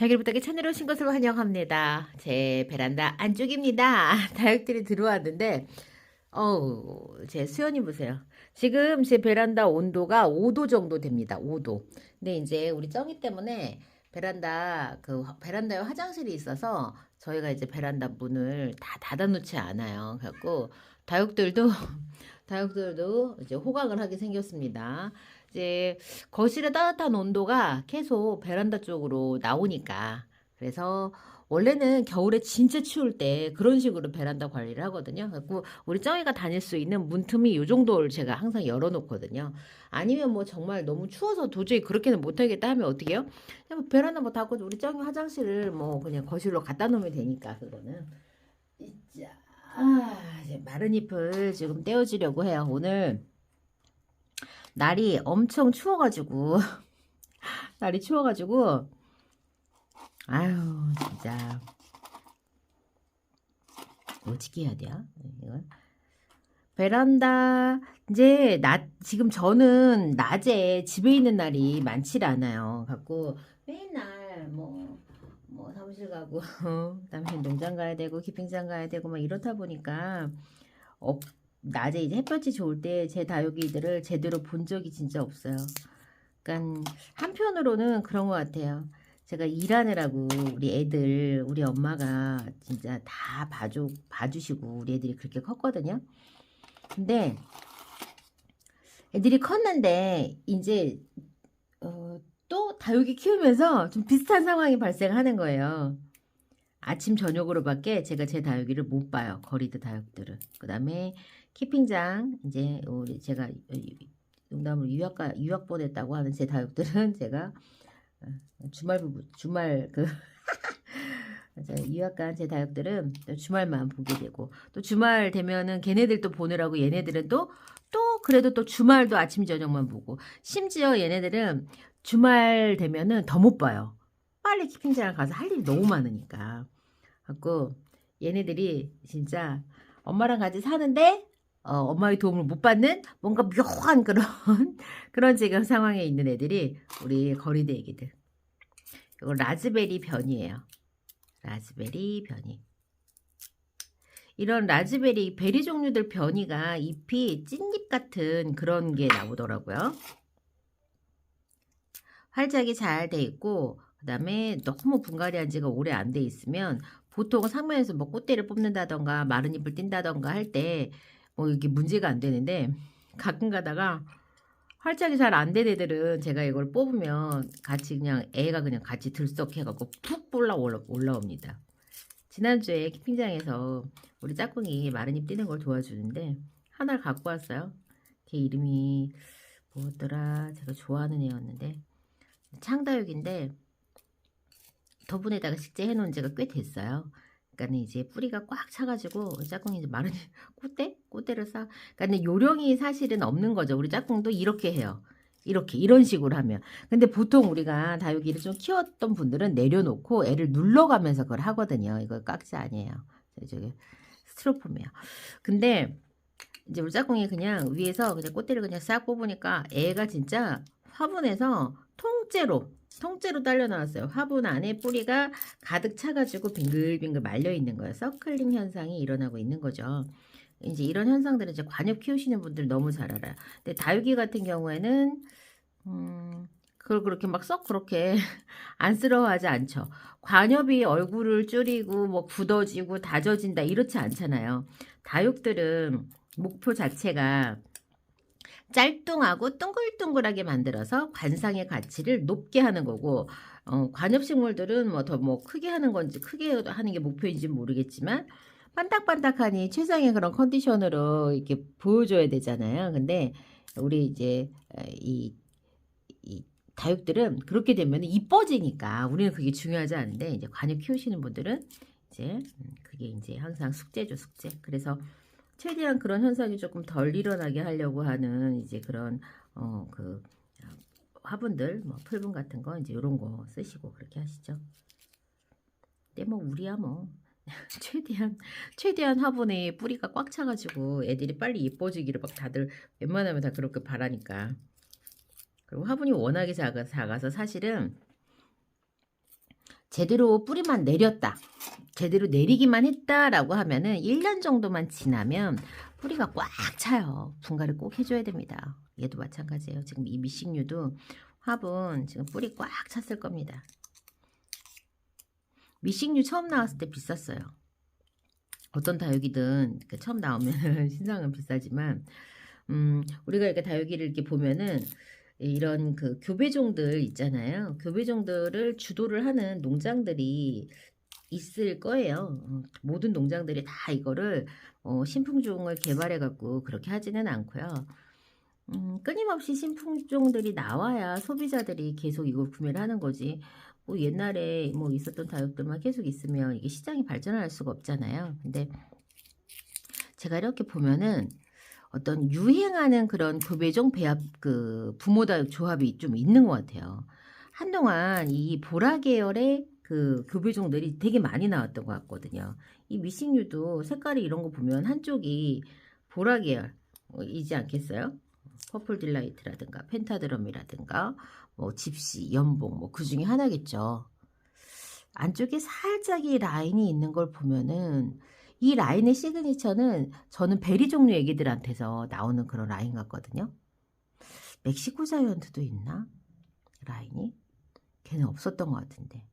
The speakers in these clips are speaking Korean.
다길부탁에 채널에 오신 것을 환영합니다. 제 베란다 안쪽입니다. 다육들이 들어왔는데, 어우, 제 수연이 보세요. 지금 제 베란다 온도가 5도 정도 됩니다. 5도. 근데 이제 우리 쩡이 때문에 베란다, 그, 베란다에 화장실이 있어서 저희가 이제 베란다 문을 다 닫아놓지 않아요. 그래갖고, 다육들도, 다육들도 이제 호강을 하게 생겼습니다. 이제 거실의 따뜻한 온도가 계속 베란다 쪽으로 나오니까 그래서 원래는 겨울에 진짜 추울 때 그런 식으로 베란다 관리를 하거든요. 그래고 우리 쩡이가 다닐 수 있는 문틈이 요 정도를 제가 항상 열어놓거든요. 아니면 뭐 정말 너무 추워서 도저히 그렇게는 못하겠다 하면 어떻게 해요? 그냥 뭐 베란다 뭐 닫고 우리 쩡이 화장실을 뭐 그냥 거실로 갖다 놓으면 되니까 그거는. 자, 아, 이제 마른 잎을 지금 떼어주려고 해요. 오늘 날이 엄청 추워가지고 날이 추워가지고 아유 진짜 어떻게 해야 돼요? 이걸 베란다 이제 낮 지금 저는 낮에 집에 있는 날이 많지 않아요. 갖고 맨날 뭐. 뭐 사무실 가고 그다음에 농장 가야 되고 키핑장 가야 되고 막 이렇다 보니까 어, 낮에 이제 햇볕이 좋을 때 제 다육이들을 제대로 본 적이 진짜 없어요. 그러니까 한편으로는 그런 것 같아요. 제가 일하느라고 우리 애들 우리 엄마가 진짜 다 봐주 봐주시고 우리 애들이 그렇게 컸거든요. 근데 애들이 컸는데 이제 어, 또 다육이 키우면서 좀 비슷한 상황이 발생하는 거예요. 아침 저녁으로밖에 제가 제 다육이를 못 봐요. 거리드 다육들을. 그 다음에 키핑장 이제 우리 제가 농담으로 유학가 유학 보냈다고 하는 제 다육들은 제가 어, 주말 부부 주말 그 유학 간 제 다육들은 또 주말만 보게 되고 또 주말 되면은 걔네들 또 보느라고 얘네들은 또또 그래도 또 주말도 아침 저녁만 보고 심지어 얘네들은 주말 되면은 더 못 봐요. 빨리 키핑장을 가서 할 일이 너무 많으니까. 갖고 얘네들이 진짜 엄마랑 같이 사는데 어, 엄마의 도움을 못 받는 뭔가 묘한 그런 그런 지금 상황에 있는 애들이 우리 거리대 애기들. 이거 라즈베리 변이에요. 라즈베리 변이. 이런 라즈베리 베리 종류들 변이가 잎이 찐잎 같은 그런 게 나오더라고요. 활짝이 잘 돼 있고 그 다음에 너무 분갈이한 지가 오래 안 돼 있으면 보통 상면에서 뭐 꽃대를 뽑는다던가 마른 잎을 띈다던가 할때 뭐 이게 문제가 안 되는데 가끔 가다가 활짝이 잘 안 된 애들은 제가 이걸 뽑으면 같이 그냥 애가 그냥 같이 들썩해갖고 푹 올라 올라옵니다. 지난주에 키핑장에서 우리 짝꿍이 마른 잎 띄는 걸 도와주는데 하나를 갖고 왔어요. 걔 이름이 뭐였더라? 제가 좋아하는 애였는데 창다육인데 더분에다가 식재해 놓은 지가 꽤 됐어요. 그러니까 이제 뿌리가 꽉 차가지고 짝꿍이 이제 마른 꽃대? 꽃대를 쌓. 그러니까 요령이 사실은 없는 거죠. 우리 짝꿍도 이렇게 해요. 이렇게 이런 식으로 하면. 근데 보통 우리가 다육이를 좀 키웠던 분들은 내려놓고 애를 눌러가면서 그걸 하거든요. 이거 깍지 아니에요. 저기 스티로폼이에요. 근데 이제 우리 짝꿍이 그냥 위에서 그냥 꽃대를 그냥 싹 뽑으니까 애가 진짜 화분에서 통째로 통째로 딸려 나왔어요. 화분 안에 뿌리가 가득 차가지고 빙글빙글 말려 있는 거예요. 서클링 현상이 일어나고 있는 거죠. 이제 이런 현상들은 이제 관엽 키우시는 분들 너무 잘 알아요. 근데 다육이 같은 경우에는 음, 그걸 그렇게 막 썩 그렇게 안쓰러워하지 않죠. 관엽이 얼굴을 줄이고 뭐 굳어지고 다져진다 이렇지 않잖아요. 다육들은 목표 자체가 짤뚱하고 둥글둥글하게 만들어서 관상의 가치를 높게 하는 거고 어, 관엽식물들은 뭐 더뭐 뭐 크게 하는 건지 크게 하는 게 목표인지 모르겠지만 반딱반딱하니 최상의 그런 컨디션으로 이렇게 보여줘야 되잖아요. 근데 우리 이제 이, 이 다육들은 그렇게 되면 이뻐지니까 우리는 그게 중요하지 않은데 이제 관엽 키우시는 분들은 이제 음, 그게 이제 항상 숙제죠 숙제. 그래서 최대한 그런 현상이 조금 덜 일어나게 하려고 하는 이제 그런 어 그 화분들 뭐 풀분 같은 거 이제 이런 거 쓰시고 그렇게 하시죠. 근데 뭐 우리야 뭐 최대한 최대한 화분에 뿌리가 꽉 차가지고 애들이 빨리 예뻐지기를 막 다들 웬만하면 다 그렇게 바라니까. 그리고 화분이 워낙에 작아, 작아서 사실은 제대로 뿌리만 내렸다. 제대로 내리기만 했다라고 하면은 1년 정도만 지나면 뿌리가 꽉 차요. 분갈이 꼭 해줘야 됩니다. 얘도 마찬가지예요. 지금 이 미식류도 화분 지금 뿌리 꽉 찼을 겁니다. 미식류 처음 나왔을 때 비쌌어요. 어떤 다육이든 그 처음 나오면 신상은 비싸지만 음, 우리가 이렇게 다육이를 이렇게 보면은 이런 그 교배종들 있잖아요. 교배종들을 주도를 하는 농장들이 있을 거예요. 어, 모든 농장들이 다 이거를 어, 신품종을 개발해 갖고 그렇게 하지는 않고요. 음, 끊임없이 신품종들이 나와야 소비자들이 계속 이걸 구매를 하는 거지. 뭐 옛날에 뭐 있었던 다육들만 계속 있으면 이게 시장이 발전할 수가 없잖아요. 근데 제가 이렇게 보면은 어떤 유행하는 그런 교배종 배합 그 부모 다육 조합이 좀 있는 것 같아요. 한동안 이 보라 계열의 그 교배 종들이 되게 많이 나왔던 것 같거든요. 이 미싱류도 색깔이 이런 거 보면 한쪽이 보라 계열이지 않겠어요? 퍼플 딜라이트라든가 펜타드럼이라든가 뭐 집시, 연봉 뭐 그 중에 하나겠죠. 안쪽에 살짝 이 라인이 있는 걸 보면은 이 라인의 시그니처는 저는 베리 종류 애기들한테서 나오는 그런 라인 같거든요. 멕시코 자이언트도 있나? 라인이? 걔는 없었던 것 같은데.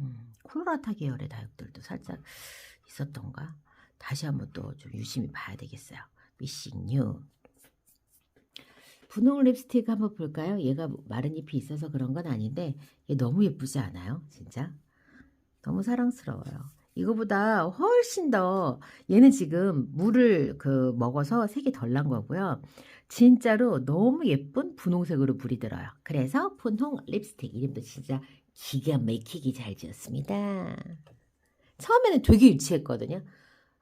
음, 콜로라타 계열의 다육들도 살짝 있었던가? 다시 한번 또 좀 유심히 봐야 되겠어요. 미싱 뉴. 분홍 립스틱 한번 볼까요? 얘가 마른 잎이 있어서 그런 건 아닌데 얘 너무 예쁘지 않아요? 진짜? 너무 사랑스러워요. 이거보다 훨씬 더 얘는 지금 물을 그 먹어서 색이 덜 난 거고요. 진짜로 너무 예쁜 분홍색으로 물이 들어요. 그래서 분홍 립스틱 이름도 진짜 기가 막히게 잘 지었습니다. 처음에는 되게 유치했거든요.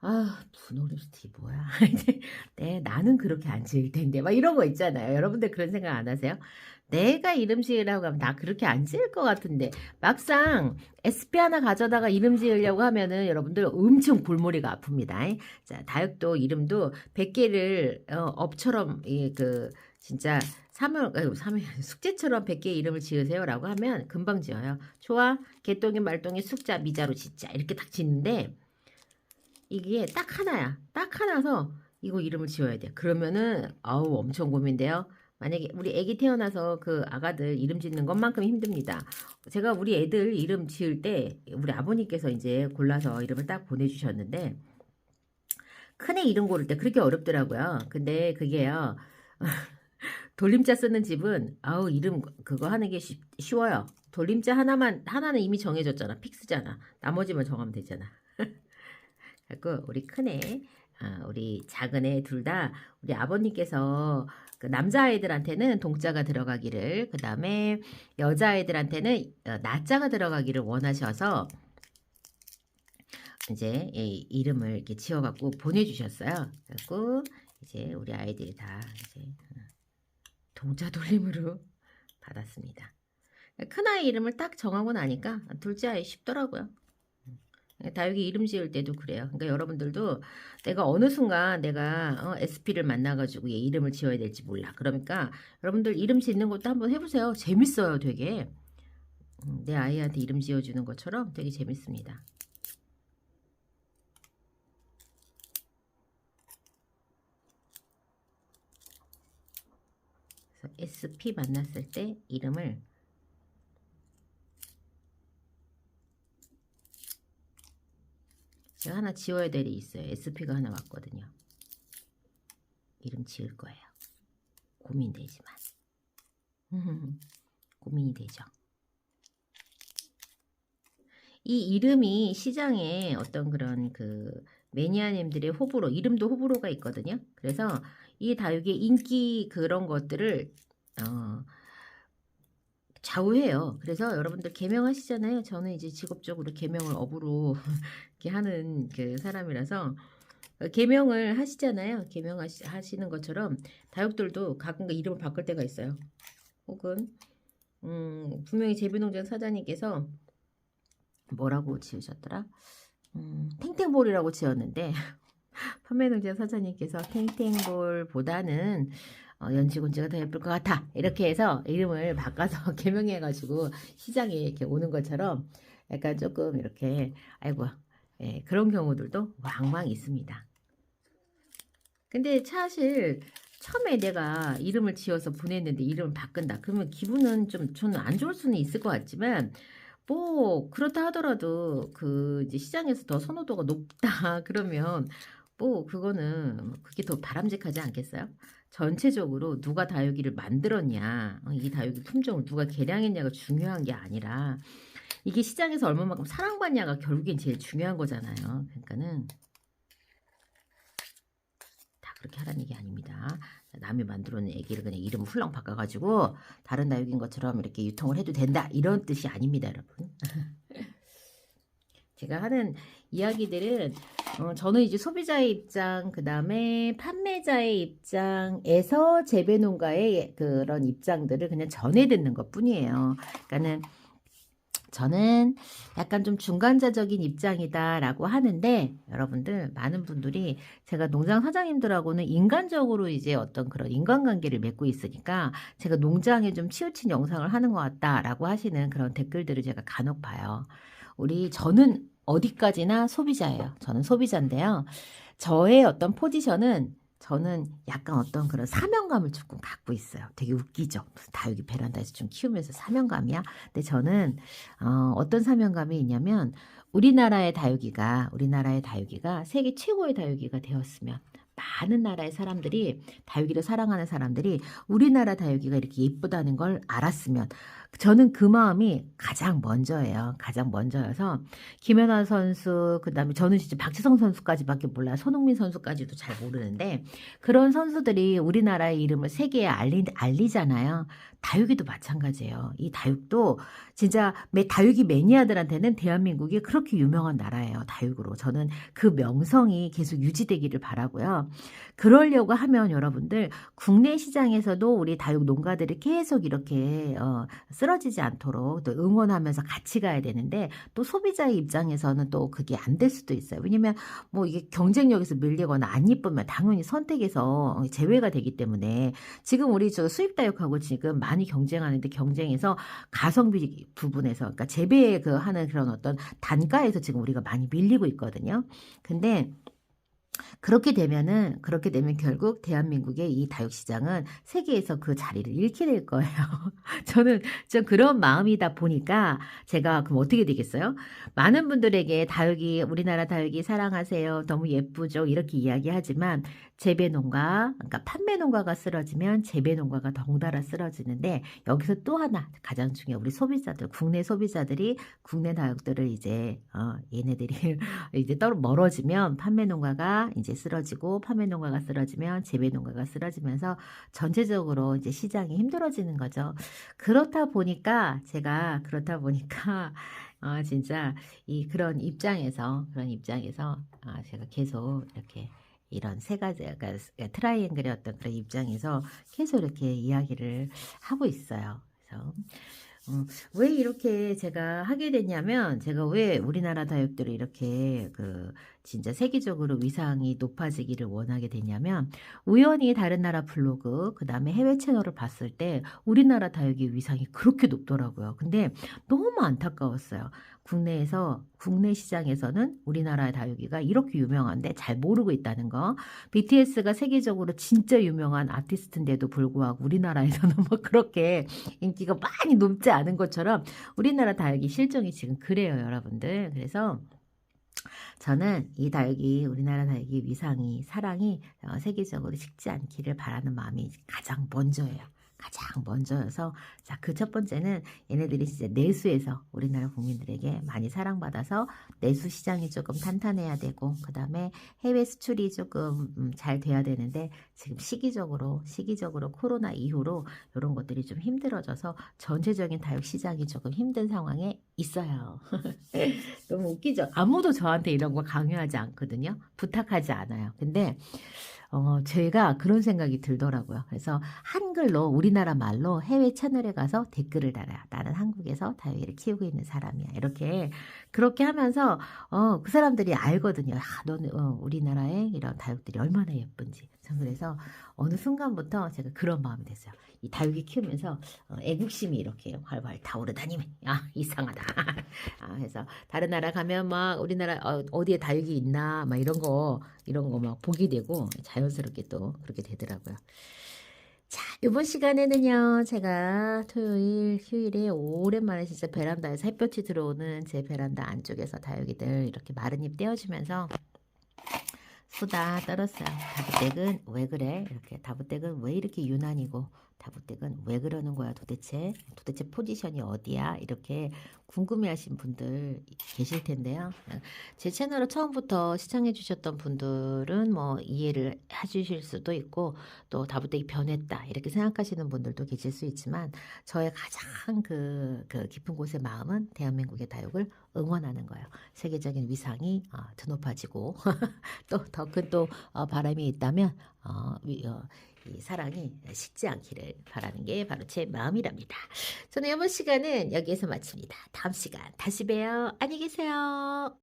아, 분홍 립스틱이 뭐야? 네, 나는 그렇게 안 지을 텐데. 막 이런 거 있잖아요. 여러분들 그런 생각 안 하세요? 내가 이름 지으라고 하면 나 그렇게 안 지을 것 같은데. 막상 SP 하나 가져다가 이름 지으려고 하면은 여러분들 엄청 골머리가 아픕니다. 자, 다육도 이름도 100개를 어, 업처럼 이그 진짜 사물, 아이고, 사물, 숙제처럼 100개 이름을 지으세요라고 하면 금방 지어요. 좋아. 개똥이 말똥이 숙자 미자로 짓자. 이렇게 딱 짓는데 이게 딱 하나야. 딱 하나서 이거 이름을 지어야 돼. 그러면은 아우 엄청 고민돼요. 만약에 우리 애기 태어나서 그 아가들 이름 짓는 것만큼 힘듭니다. 제가 우리 애들 이름 지을 때 우리 아버님께서 이제 골라서 이름을 딱 보내주셨는데 큰애 이름 고를 때 그렇게 어렵더라고요. 근데 그게요. 돌림자 쓰는 집은 아우 이름 그거 하는 게 쉬, 쉬워요. 돌림자 하나만 하나는 이미 정해졌잖아. 픽스잖아. 나머지만 정하면 되잖아. 그리고 우리 큰애, 아, 우리 작은애 둘 다 우리 아버님께서 그 남자아이들한테는 동자가 들어가기를 그 다음에 여자아이들한테는 어, 나자가 들어가기를 원하셔서 이제 이 이름을 이렇게 지어갖고 보내주셨어요. 그리고 이제 우리 아이들이 다 이제 어, 동자 돌림으로 받았습니다. 큰 아이 이름을 딱 정하고 나니까 둘째 아이 쉽더라고요. 다육이 이름 지을 때도 그래요. 그러니까 여러분들도 내가 어느 순간 내가 어, SP를 만나가지고 얘 이름을 지어야 될지 몰라. 그러니까 여러분들 이름 짓는 것도 한번 해보세요. 재밌어요, 되게. 음, 내 아이한테 이름 지어주는 것처럼 되게 재밌습니다. 그래서 SP 만났을 때 이름을 제가 하나 지워야 될 일이 있어요. SP가 하나 왔거든요. 이름 지을 거예요. 고민되지만. 고민이 되죠. 이 이름이 시장에 어떤 그런 그 매니아님들의 호불호, 이름도 호불호가 있거든요. 그래서 이 다육의 인기 그런 것들을 어, 좌우해요. 그래서 여러분들 개명하시잖아요. 저는 이제 직업적으로 개명을 업으로 이렇게 하는 그 사람이라서 어, 개명을 하시잖아요. 개명하시는 것처럼 다육들도 가끔가 이름을 바꿀 때가 있어요. 혹은 음, 분명히 제비농장 사장님께서 뭐라고 지으셨더라? 음, 탱탱볼이라고 지었는데 판매농장 사장님께서 탱탱볼보다는 어, 연지곤지가 더 예쁠 것 같아. 이렇게 해서 이름을 바꿔서 개명해가지고 시장에 이렇게 오는 것처럼 약간 조금 이렇게 아이고 예, 그런 경우들도 왕왕 있습니다. 근데 사실 처음에 내가 이름을 지어서 보냈는데 이름을 바꾼다. 그러면 기분은 좀 저는 안 좋을 수는 있을 것 같지만 뭐 그렇다 하더라도 그 이제 시장에서 더 선호도가 높다 그러면 뭐 그거는 그게 더 바람직하지 않겠어요? 전체적으로 누가 다육이를 만들었냐, 어, 이 다육이 품종을 누가 개량했냐가 중요한 게 아니라 이게 시장에서 얼마만큼 사랑받냐가 결국엔 제일 중요한 거잖아요. 그러니까는 다 그렇게 하라는 얘기 아닙니다. 남이 만들어낸 애기를 그냥 이름을 훌렁 바꿔가지고 다른 다육인 것처럼 이렇게 유통을 해도 된다 이런 뜻이 아닙니다, 여러분. 제가 하는 이야기들은 어, 저는 이제 소비자의 입장, 그 다음에 판매자의 입장에서 재배농가의 그런 입장들을 그냥 전해 듣는 것 뿐이에요. 그러니까는 저는 약간 좀 중간자적인 입장이다라고 하는데 여러분들 많은 분들이 제가 농장 사장님들하고는 인간적으로 이제 어떤 그런 인간관계를 맺고 있으니까 제가 농장에 좀 치우친 영상을 하는 것 같다라고 하시는 그런 댓글들을 제가 간혹 봐요. 우리 저는 어디까지나 소비자예요. 저는 소비자인데요. 저의 어떤 포지션은 저는 약간 어떤 그런 사명감을 조금 갖고 있어요. 되게 웃기죠. 무슨 다육이 베란다에서 좀 키우면서 사명감이야. 근데 저는 어, 어떤 사명감이 있냐면 우리나라의 다육이가 우리나라의 다육이가 세계 최고의 다육이가 되었으면 많은 나라의 사람들이 다육이를 사랑하는 사람들이 우리나라 다육이가 이렇게 예쁘다는 걸 알았으면 저는 그 마음이 가장 먼저예요. 가장 먼저여서 김연아 선수 그다음에 저는 진짜 박지성 선수까지밖에 몰라요. 손흥민 선수까지도 잘 모르는데 그런 선수들이 우리나라의 이름을 세계에 알리, 알리잖아요. 다육이도 마찬가지예요. 이 다육도 진짜 매 다육이 매니아들한테는 대한민국이 그렇게 유명한 나라예요. 다육으로. 저는 그 명성이 계속 유지되기를 바라고요. 그러려고 하면 여러분들 국내 시장에서도 우리 다육 농가들이 계속 이렇게 어, 쓰러지지 않도록 또 응원하면서 같이 가야 되는데 또 소비자의 입장에서는 또 그게 안 될 수도 있어요. 왜냐면 뭐 이게 경쟁력에서 밀리거나 안 이쁘면 당연히 선택에서 제외가 되기 때문에 지금 우리 저 수입 다육하고 지금 많이 경쟁하는데 경쟁에서 가성비 부분에서 그러니까 재배 그 하는 그런 어떤 단가에서 지금 우리가 많이 밀리고 있거든요. 근데 그렇게 되면은 그렇게 되면 결국 대한민국의 이 다육 시장은 세계에서 그 자리를 잃게 될 거예요. 저는 좀 그런 마음이다 보니까 제가 그럼 어떻게 되겠어요? 많은 분들에게 다육이 우리나라 다육이 사랑하세요. 너무 예쁘죠. 이렇게 이야기하지만 재배 농가, 그러니까 판매 농가가 쓰러지면 재배 농가가 덩달아 쓰러지는데 여기서 또 하나 가장 중요한 우리 소비자들, 국내 소비자들이 국내 다육들을 이제 어, 얘네들이 이제 떨어 멀어지면 판매 농가가 이제 쓰러지고 판매 농가가 쓰러지면 재배 농가가 쓰러지면서 전체적으로 이제 시장이 힘들어지는 거죠. 그렇다 보니까 제가 그렇다 보니까 아 진짜 이 그런 입장에서 그런 입장에서 아 제가 계속 이렇게 이런 세 가지 그러니까 트라이앵글의 어떤 그런 입장에서 계속 이렇게 이야기를 하고 있어요. 그래서 음, 왜 이렇게 제가 하게 됐냐면 제가 왜 우리나라 다육들을 이렇게 그 진짜 세계적으로 위상이 높아지기를 원하게 됐냐면 우연히 다른 나라 블로그 그 다음에 해외 채널을 봤을 때 우리나라 다육의 위상이 그렇게 높더라고요. 근데 너무 안타까웠어요. 국내에서 국내 시장에서는 우리나라의 다육이가 이렇게 유명한데 잘 모르고 있다는 거. BTS가 세계적으로 진짜 유명한 아티스트인데도 불구하고 우리나라에서는 뭐 그렇게 인기가 많이 높지 않은 것처럼 우리나라 다육이 실정이 지금 그래요, 여러분들. 그래서 저는 이 다육이 우리나라 다육이 위상이 사랑이 어, 세계적으로 식지 않기를 바라는 마음이 가장 먼저예요. 가장 먼저여서 자 그 첫 번째는 얘네들이 진짜 내수에서 우리나라 국민들에게 많이 사랑받아서 내수 시장이 조금 탄탄해야 되고 그 다음에 해외 수출이 조금 음, 잘 돼야 되는데 지금 시기적으로 시기적으로 코로나 이후로 이런 것들이 좀 힘들어져서 전체적인 다육 시장이 조금 힘든 상황에 있어요. 너무 웃기죠? 아무도 저한테 이런 거 강요하지 않거든요. 부탁하지 않아요. 근데 어, 제가 그런 생각이 들더라고요. 그래서 한글로 우리나라 말로 해외 채널에 가서 댓글을 달아요. 나는 한국에서 다육이를 키우고 있는 사람이야. 이렇게 그렇게 하면서 어, 그 사람들이 알거든요. 아, 너는 어, 우리나라의 이런 다육들이 얼마나 예쁜지. 전 그래서 어느 순간부터 제가 그런 마음이 됐어요. 이 다육이 키우면서 어, 애국심이 이렇게 활활 타오르다니 아 이상하다. 아 그래서 다른 나라 가면 막 우리나라 어, 어디에 다육이 있나 막 이런 거 이런 거 막 보게 되고 자연스럽게 또 그렇게 되더라고요. 자, 이번 시간에는요, 제가 토요일, 휴일에 오랜만에 진짜 베란다에서 햇볕이 들어오는 제 베란다 안쪽에서 다육이들 이렇게 마른 잎 떼어주면서 수다 떨었어요. 다부댁은 왜 그래? 이렇게 다부댁은 왜 이렇게 유난이고 다부댁은 왜 그러는 거야 도대체? 도대체 포지션이 어디야? 이렇게 궁금해하신 분들 계실 텐데요. 제 채널을 처음부터 시청해 주셨던 분들은 뭐 이해를 해주실 수도 있고 또 다부댁이 변했다 이렇게 생각하시는 분들도 계실 수 있지만 저의 가장 그, 그 깊은 곳의 마음은 대한민국의 다육을 응원하는 거예요. 세계적인 위상이 어, 드높아지고 또 더 큰또 어, 바람이 있다면 어, 위, 어, 이 사랑이 식지 않기를 바라는 게 바로 제 마음이랍니다. 저는 이번 시간은 여기에서 마칩니다. 다음 시간 다시 봬요. 안녕히 계세요.